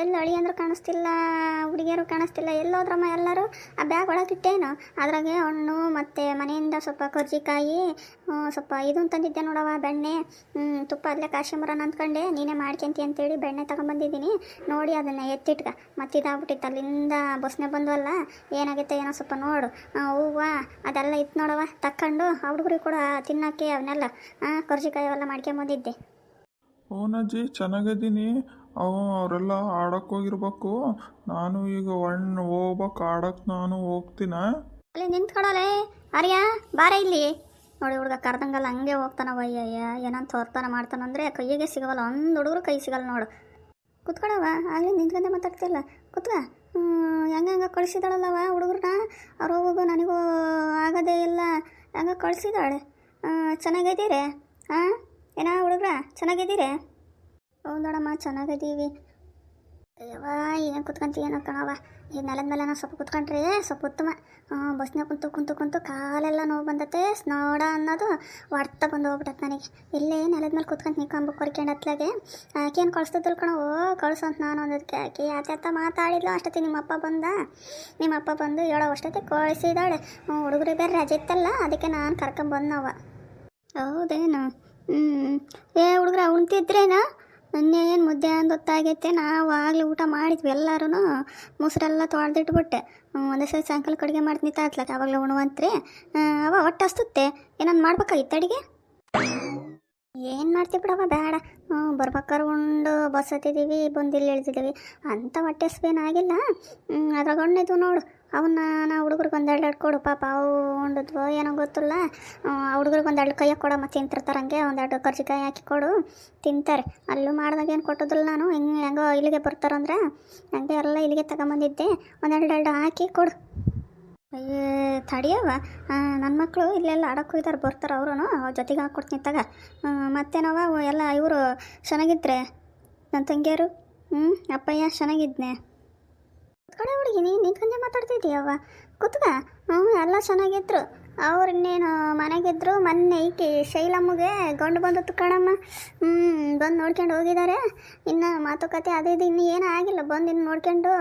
ಎಲ್ಲಿ ಅಳಿ ಅಂದ್ರೆ ಕಾಣಿಸ್ತಿಲ್ಲ, ಹುಡುಗಿಯರು ಕಾಣಿಸ್ತಿಲ್ಲ, ಎಲ್ಲೋದ್ರಮ್ಮ ಎಲ್ಲರೂ? ಆ ಬ್ಯಾಗ್ ಒಳಗಿಟ್ಟೇನು ಅದ್ರಾಗೆ ಹಣ್ಣು ಮತ್ತು ಮನೆಯಿಂದ ಸ್ವಲ್ಪ ಕರ್ಜಿಕಾಯಿ ಸ್ವಲ್ಪ ಇದು ತಂದಿದ್ದೆ ನೋಡವ ಬೆಣ್ಣೆ. ತುಪ್ಪ ಅಲ್ಲೇ ಕಾಶಂಬರನ ಅಂದ್ಕೊಂಡೆ. ನೀನೇ ಮಾಡ್ಕೊಂತಿ ಅಂತೇಳಿ ಬೆಣ್ಣೆ ತಗೊಂಬಂದಿದ್ದೀನಿ. ನೋಡಿ ಅದನ್ನು ಎತ್ತಿಟ್ಕ ಮತ್ತೆ ಇದಾಗ್ಬಿಟ್ಟಿತ್ತು ಅಲ್ಲಿಂದ ಬಸ್ನೆ ಬಂದ್ವಲ್ಲ, ಏನಾಗೈತೆ ಏನೋ ಸ್ವಲ್ಪ ನೋಡು. ಹೂವು, ಅದೆಲ್ಲ ಇತ್ತು ನೋಡವ ತಕ್ಕೊಂಡು ಹುಡುಗರಿಗೆ ಕೂಡ ತಿನ್ನೋಕ್ಕೆ ಅವನ್ನೆಲ್ಲ. ಕರ್ಜಿಕಾಯಿ ಅವೆಲ್ಲ ಮಾಡ್ಕೊಂಬಂದಿದ್ದೆ. ಓನಜ್ಜಿ ಚೆನ್ನಾಗಿದ್ದೀನಿ ಅವ ಅವರೆಲ್ಲ ಆಡಕ್ಕೆ ಹೋಗಿರ್ಬೇಕು. ನಾನು ಈಗ ಒಣ್ಣ ಹೋಗ್ಬೇಕು ಆಡಕ್ಕೆ ನಾನು ಹೋಗ್ತೀನ. ಅಲ್ಲಿ ನಿಂತ್ಕೊಳಲೆ ಅರಿಯ ಬಾರ ಇಲ್ಲಿ. ನೋಡಿ ಹುಡುಗ ಕರ್ದಂಗಲ್ಲ ಹಂಗೆ ಹೋಗ್ತಾನವ ಅಯ್ಯಯ್ಯ ಏನಂತ ಹೊರ್ತಾನ ಮಾಡ್ತಾನಂದ್ರೆ ಕೈಗೆ ಸಿಗವಲ್ಲ, ಒಂದು ಹುಡುಗರು ಕೈ ಸಿಗಲ್ಲ ನೋಡು. ಕುತ್ಕೊಳವ ಆಗಲೇ ನಿಂತ್ಕೊಂಡೆ ಮಾತಾಡ್ತಿಲ್ಲ ಕುತ್ಕ. ಹೆಂಗೆ ಹಂಗೆ ಕಳಿಸಿದಾಳಲ್ಲವ ಹುಡುಗರನ್ನ? ಅವ್ರು ಹೋಗೋ ನನಗೂ ಆಗೋದೇ ಇಲ್ಲ. ಹೆಂಗೆ ಕಳಿಸಿದಾಳೆ? ಚೆನ್ನಾಗಿದ್ದೀರಿ? ಹಾಂ? ಏನಾ ಹುಡುಗ್ರ, ಚೆನ್ನಾಗಿದ್ದೀರಿ? ಹೌದು ನೋಡಮ್ಮ, ಚೆನ್ನಾಗಿದ್ದೀವಿ. ಅಯ್ಯವ್ವ ಏನು ಕುತ್ಕೊಂತೀಯೇನೋ ಕಣವ ಈ ನೆಲದ ಮೇಲೆ ನಾವು ಸ್ವಲ್ಪ ಕುತ್ಕೊಂಡ್ರೆ ಸ್ವಲ್ಪ ಉತ್ತಮ. ಬಸ್ನಾಗ ಕುಂತು ಕುಂತು ಕುಂತು ಕಾಲೆಲ್ಲ ನೋವು ಬಂದತೆ. ಸ್ನೋಡ ಅನ್ನೋದು ಹೊಡ್ತ ಬಂದು ಹೋಗ್ಬಿಟ್ಟತ್ ನನಗೆ. ಇಲ್ಲೇ ನೆಲದ ಮೇಲೆ ಕುತ್ಕೊಂತ ನಿಕ್ಕೊಂಬ ಕೊರ್ಕೊಂಡು ಹತ್ಲಾಗೆ. ಆಕೇನು ಕಳಿಸ್ತದಲ್ ಕಣ? ಓ ಕಳ್ಸಂತ ನಾನು ಅನ್ನೋದಕ್ಕೆ ಆಕೆ ಆತ ಮಾತಾಡಿದ್ಲು. ಅಷ್ಟೊತ್ತಿ ನಿಮ್ಮಪ್ಪ ಬಂದ. ನಿಮ್ಮಪ್ಪ ಬಂದು ಹೇಳೋ ಅಷ್ಟೊತ್ತಿ ಕಳಿಸಿದಾಳೆ. ಹುಡುಗರು ಬೇರೆ ರಜೆ ಇತ್ತಲ್ಲ, ಅದಕ್ಕೆ ನಾನು ಕರ್ಕೊಂಬಂದವ ಹೌದೇನು? ಹ್ಞೂ ಏ ಹುಡುಗ್ರ, ಉಣ್ತಿದ್ರೇನಾ? ಏನು ಮುದ್ದೆ ಅಂತ ಗೊತ್ತಾಗೈತೆ. ನಾವು ಆಗಲಿ ಊಟ ಮಾಡಿದ್ವಿ ಎಲ್ಲರೂ ಮೊಸರೆಲ್ಲ ತೊಳೆದಿಟ್ಬಿಟ್ಟೆ. ಒಂದೇ ಸರಿ ಸಾಯಂಕಾಲ ಕಡಿಗೆ ಮಾಡ್ತೀನಿ ತಾತ್ಲತ್ತೆ ಅವಾಗಲೇ ಉಣುವಂತ್ರಿ. ಅವ ಒಟ್ಟು ಹಸ್ತುತ್ತೆ. ಏನನ್ನ ಮಾಡ್ಬೇಕಾಗಿತ್ತು ಅಡಿಗೆ? ಏನು ಮಾಡ್ತೀವಿ ಬಿಡವ ಬೇಡ. ಹ್ಞೂ, ಬರ್ಬೇಕಾದ್ರೆ ಉಂಡು, ಬಸ್ ಹತ್ತಿದ್ದೀವಿ ಬಂದು ಇಲ್ಲಿ ಇಳಿದಿದ್ದೀವಿ ಅಂಥ ಹೊಟ್ಟೆ ಸ್ವೇನಾಗಿಲ್ಲ ಅದ್ರಾಗ ಹಣ್ಣಿದ್ವು ನೋಡು. ಅವನ್ನ ನಾ ಹುಡುಗರಿಗೆ ಒಂದೆರಡು ಎರಡು ಕೊಡು ಪಾಪ ಅವು ಉಂಡಿದ್ವು ಏನೋ ಗೊತ್ತಿಲ್ಲ. ಆ ಹುಡುಗರಿಗೆ ಒಂದೆರಡು ಕೈಯಾಗ ಕೊಡ ಮತ್ತು ತಿಂತಿರ್ತಾರೆ ಹಂಗೆ. ಒಂದೆರಡು ಕರ್ಜಿಕಾಯಿ ಹಾಕಿ ಕೊಡು. ತಿಂತಾರೆ. ಅಲ್ಲೂ ಮಾಡಿದಾಗ ಏನು ಕೊಟ್ಟದಿಲ್ಲ ನಾನು. ಹೆಂಗೆ, ಹೆಂಗೋ ಇಲ್ಲಿಗೆ ಬರ್ತಾರಂದ್ರೆ. ಹಂಗೆ ಎಲ್ಲ ಇಲ್ಲಿಗೆ ತಗೊಂಬಂದಿದ್ದೆ. ಒಂದೆರಡು ಎರಡು ಹಾಕಿ ಕೊಡು. ತಡಿಯವ ನನ್ನ ಮಕ್ಕಳು ಇಲ್ಲೆಲ್ಲ ಆಡಕ್ಕೆ ಹೋಗಿದ್ದಾರೆ ಬರ್ತಾರೆ ಅವರು ಜೊತೆಗೆ ಹಾಕ್ಕೊಡ್ತೀನಿ ತಗ ಮತ್ತೆ ನಾವು ಎಲ್ಲ ಇವರು ಚೆನ್ನಾಗಿದ್ರೆ ನನ್ನ ತಂಗಿಯರು? ಹ್ಞೂ ಅಪ್ಪಯ್ಯ ಚೆನ್ನಾಗಿದ್ನೆ ಕಡೆ ಹುಡುಗಿ ನೀನು ನಿಂತ್ಕೊಂಡೆ ಮಾತಾಡ್ತಿದ್ದೀಯವ್ವ? ಕುತ್ಕ. ಹ್ಞೂ ಎಲ್ಲ ಚೆನ್ನಾಗಿದ್ರು ಅವ್ರು ಇನ್ನೇನು ಮನೆಗಿದ್ರು, ಮೊನ್ನೆ ಈಕೆ ಶೈಲಮ್ಮಗೆ ಗಂಡು ಬಂದು ಕಣಮ್ಮ. ಹ್ಞೂ ಬಂದು ನೋಡ್ಕೊಂಡು ಹೋಗಿದ್ದಾರೆ ಇನ್ನು ಮಾತುಕತೆ ಅದು ಇದು ಇನ್ನೂ ಏನೂ ಆಗಿಲ್ಲ. ಬಂದು ಇನ್ನು ನೋಡ್ಕೊಂಡು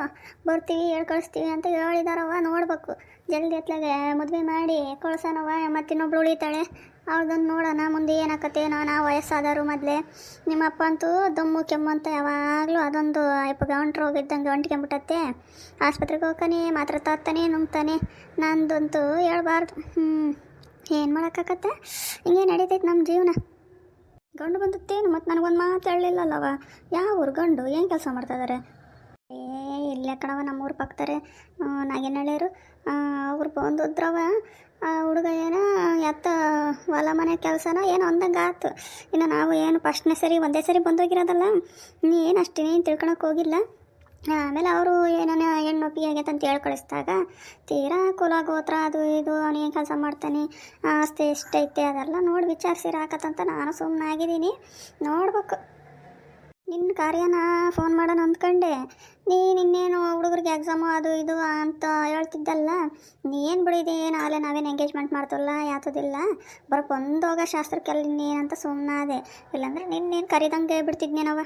ಬರ್ತೀವಿ, ಹೇಳಿ ಕಳಿಸ್ತೀವಿ ಅಂತ ಹೇಳಿದಾರವ್ವ, ನೋಡ್ಬೇಕು. ಜಲ್ದಿ ಎತ್ಲಾಗೆ ಮದುವೆ ಮಾಡಿ ಕೊಳಸನವ ಮತ್ತೆ ಇನ್ನೊಬ್ಳು ಉಳಿತಾಳೆ. ಅವ್ರದ್ದೊಂದು ನೋಡೋಣ, ಮುಂದೆ ಏನಾಕತ್ತೆ? ನಾನು ನಾ ವಯಸ್ಸಾದವರು ಮೊದಲೇ. ನಿಮ್ಮಪ್ಪ ಅಂತೂ ದಮ್ಮು, ಕೆಮ್ಮು ಅಂತ ಯಾವಾಗಲೂ ಅದೊಂದು ಯಪ್ಪ ಗಂಟ್ರು ಹೋಗಿದ್ದಂಗೆ ಕೆಂಬಿಟತ್ತೆ ಆಸ್ಪತ್ರೆಗೆ ಹೋಗ್ತಾನೆ, ಮಾತ್ರ ತರ್ತಾನೆ, ನುಂಗ್ತಾನೆ. ನಂದಂತೂ ಹೇಳ್ಬಾರ್ದು. ಹ್ಞೂ ಏನು ಮಾಡೋಕ್ಕಾಗತ್ತೆ ಹಿಂಗೆ ನಡೀತೈತೆ ನಮ್ಮ ಜೀವನ. ಗಂಡು ಬಂದತ್ತೇನು? ಮತ್ತು ನನಗೊಂದು ಮಾತು ಹೇಳಲಿಲ್ಲಲ್ಲವ ಯಾವ ಊರು ಗಂಡು? ಏನು ಕೆಲಸ ಮಾಡ್ತಾಯಿದ್ದಾರೆ ಏ ಇಲ್ಲೇ ಕಣವ ನಮ್ಮೂರ ಪಕ್ಕದರೆ ನಾಗೇನಹಳ್ಳಿಯರು ಅವ್ರು ಬಂದಿದ್ರವ, ಆ ಹುಡುಗ ಏನೋ, ಎತ್ತ ಹೊಲ ಮನೆ ಕೆಲಸನ ಏನೋ ಅಂದಂಗೆ ಆಯ್ತು ಇನ್ನು ನಾವು ಏನು ಫಸ್ಟ್ನೇ ಸರಿ, ಒಂದೇ ಸರಿ ಬಂದೋಗಿರೋದಲ್ಲ ನೀ ಏನು ಅಷ್ಟೇನೇನು ತಿಳ್ಕೊಳಕ್ಕೆ ಹೋಗಿಲ್ಲ. ಆಮೇಲೆ ಅವರು ಏನಾನ ಹೆಣ್ಣು ಆಗೈತೆ ಅಂತ ಹೇಳಿ ಕಳಿಸ್ದಾಗ, ತೀರಾ ಕುಲ ಗೋತ್ರ ಅದು ಇದು, ಅವನು ಏನು ಕೆಲಸ ಮಾಡ್ತಾನೆ, ಆಸ್ತಿ ಎಷ್ಟೈತೆ ಅದೆಲ್ಲ ನೋಡಿ ವಿಚಾರಿಸಿರಾಕತ್ತಂತ ನಾನು ಸುಮ್ಮನೆ ಆಗಿದ್ದೀನಿ ನೋಡ್ಬೇಕು. ನಿನ್ನ ಕಾರ್ಯನ ಫೋನ್ ಮಾಡೋಣ ಅಂದ್ಕೊಂಡೆ. ನೀನು ಇನ್ನೇನು ಹುಡುಗರಿಗೆ ಎಕ್ಸಾಮು ಅದು ಇದು ಅಂತ ಹೇಳ್ತಿದ್ದಲ್ಲ. ನೀನು ಬಿಡಿದೆ? ಏನು ಆಗಲೇ ನಾವೇನು ಎಂಗೇಜ್ಮೆಂಟ್ ಮಾಡ್ತಲ್ಲ ಯಾತದಿಲ್ಲ. ಬರೋಕ್ಕೆ ಒಂದು ಹೋಗೋ ಶಾಸ್ತ್ರಕ್ಕೆಲ್ಲ ಇನ್ನೇನಂತ ಸುಮ್ಮನಾದೆ ಇಲ್ಲಾಂದ್ರೆ ನಿನ್ನೇನು ಕರಿದಂಗೆ ಬಿಡ್ತಿದ್ನೇನವ?